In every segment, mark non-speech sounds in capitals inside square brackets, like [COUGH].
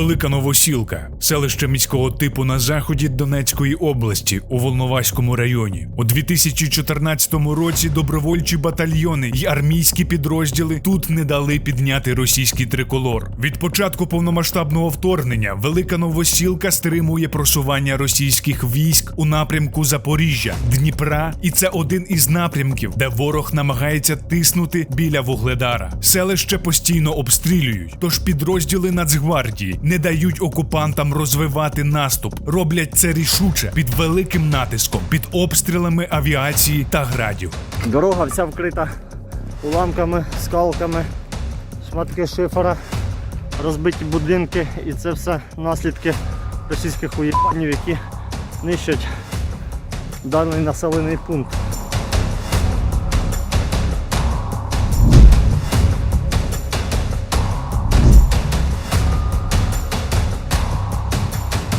Велика Новосілка, селище міського типу на заході Донецької області у Волноваському районі. У 2014 році добровольчі батальйони й армійські підрозділи тут не дали підняти російський триколор. Від початку повномасштабного вторгнення Велика Новосілка стримує просування російських військ у напрямку Запоріжжя, Дніпра, і це один із напрямків, де ворог намагається тиснути біля Вугледара. Селище постійно обстрілюють, тож підрозділи Нацгвардії не дають окупантам розвивати наступ. Роблять це рішуче під великим натиском, під обстрілами авіації та градів. Дорога вся вкрита уламками, скалками, шматки шифера, розбиті будинки і це все наслідки російських уєбанів, які нищать даний населений пункт.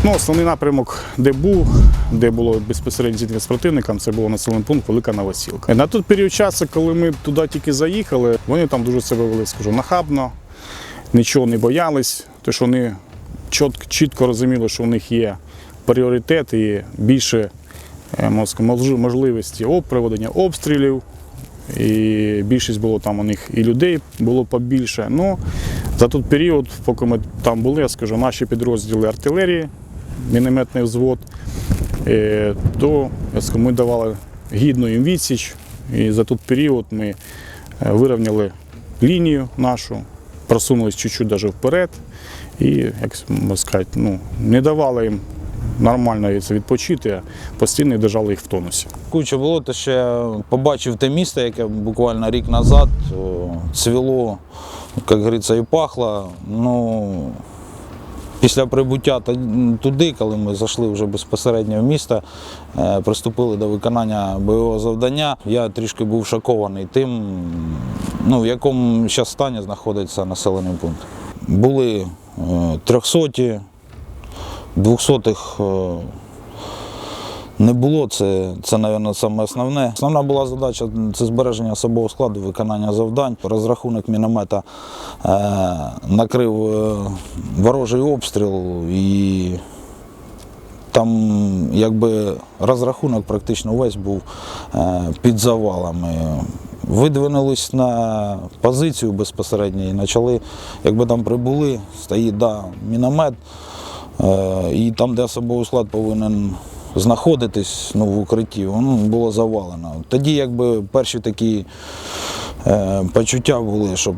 Ну, основний напрямок, де був, де було безпосередньо зіткнення з противником, це був населений пункт Велика Новосілка. На той період часу, коли ми туди тільки заїхали, вони там дуже себе вели, скажу, нахабно, нічого не боялись, тому що вони чітко, чітко розуміли, що у них є пріоритет і більше е, можливості проведення обстрілів. І більшість було там у них і людей було побільше. Ну, за той період, поки ми там були, я скажу, наші підрозділи артилерії, мінометний взвод, е, то ми давали гідну їм відсіч. І за той період ми е, вирівняли лінію нашу, просунулись чуть-чуть даже вперед і, як можна сказати, ну, не давали їм нормально відпочити, а постійно держали їх в тонусі. Куча було, то ще побачив те місто, яке буквально рік назад цвіло, як говориться, і пахло. Ну, після прибуття туди, коли ми зайшли вже безпосередньо в місто, е, приступили до виконання бойового завдання, я трішки був шокований тим, ну, в якому зараз стані знаходиться населений пункт. Були е, трьохсоті, двохсотих. Не було, це, це мабуть, саме основне. Основна була задача це збереження особового складу, виконання завдань. Розрахунок міномета е, накрив е, ворожий обстріл і там якби розрахунок практично весь був е, під завалами. Видвинулись на позицію безпосередньо і почали, якби там прибули, стоїть да, міномет, Е, І там, де особовий склад повинен знаходитись ну, в укритті, воно було завалено. Тоді якби перші такі е, почуття були, щоб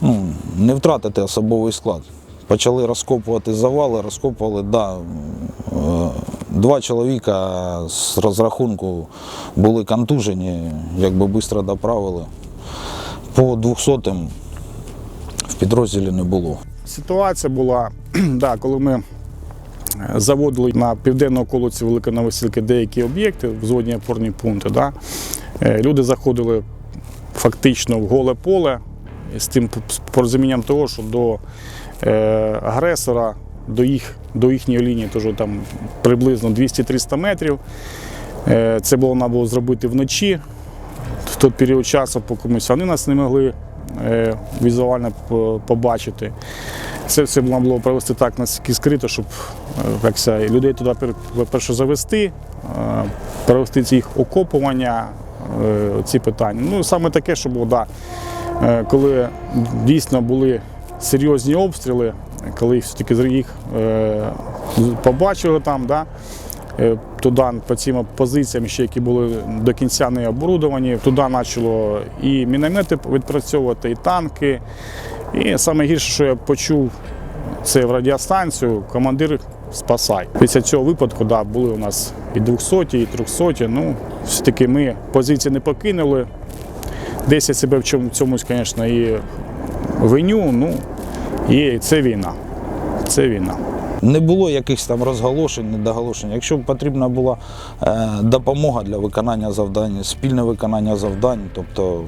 ну, не втратити особовий склад. Почали розкопувати завали, розкопували, да, е, два чоловіка з розрахунку були контужені, якби швидко доправили. По 200-м в підрозділі не було. Ситуація була, [CLEARS THROAT] да, коли ми заводили на південну околиці Великої Новосілки деякі об'єкти, взводні опорні пункти. Да, е, люди заходили фактично в голе поле з тим порозумінням того, що до е, агресора, до, їх, до їхньої лінії теж там приблизно 200-300 метрів. Е, це було треба було зробити вночі. В той період часу, поки ми вони нас не могли візуально побачити. Це все було провести так наскільки скрито, щоб е, як це, людей туди перше завести, е, провести ці їх окопування, е, ці питання. Ну, саме таке, що було, да, е, коли дійсно були серйозні обстріли, коли все-таки їх е, побачили там, да, е, туди по цим позиціям, ще які були до кінця не оборудовані, туди почало і міномети відпрацьовувати, і танки. І саме гірше, що я почув, це в радіостанцію, командир спасай. Після цього випадку да, були у нас і 200, і 300. Ну, все-таки ми позиції не покинули. Десь я себе в цьомусь, звісно, і виню. Ну, і це війна. Це війна. Не було якихось там розголошень, недоголошень. Якщо потрібна була е, допомога для виконання завдань, спільне виконання завдань, тобто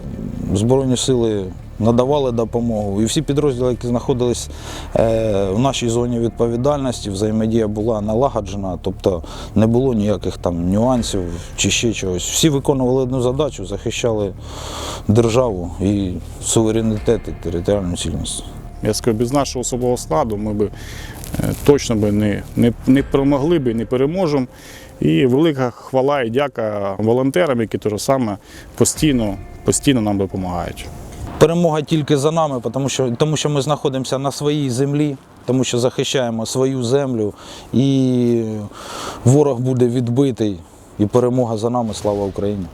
Збройні сили надавали допомогу. І всі підрозділи, які знаходились е, в нашій зоні відповідальності, взаємодія була налагоджена, тобто не було ніяких там нюансів чи ще чогось. Всі виконували одну задачу, захищали державу і суверенітет і територіальну цілісність. Я скажу, без нашого особового складу ми б е, точно би не, не, не промогли би, не переможемо. І велика хвала і дяка волонтерам, які теж саме постійно, постійно нам допомагають. Перемога тільки за нами, тому що, тому що ми знаходимося на своїй землі, тому що захищаємо свою землю, і ворог буде відбитий. І перемога за нами. Слава Україні!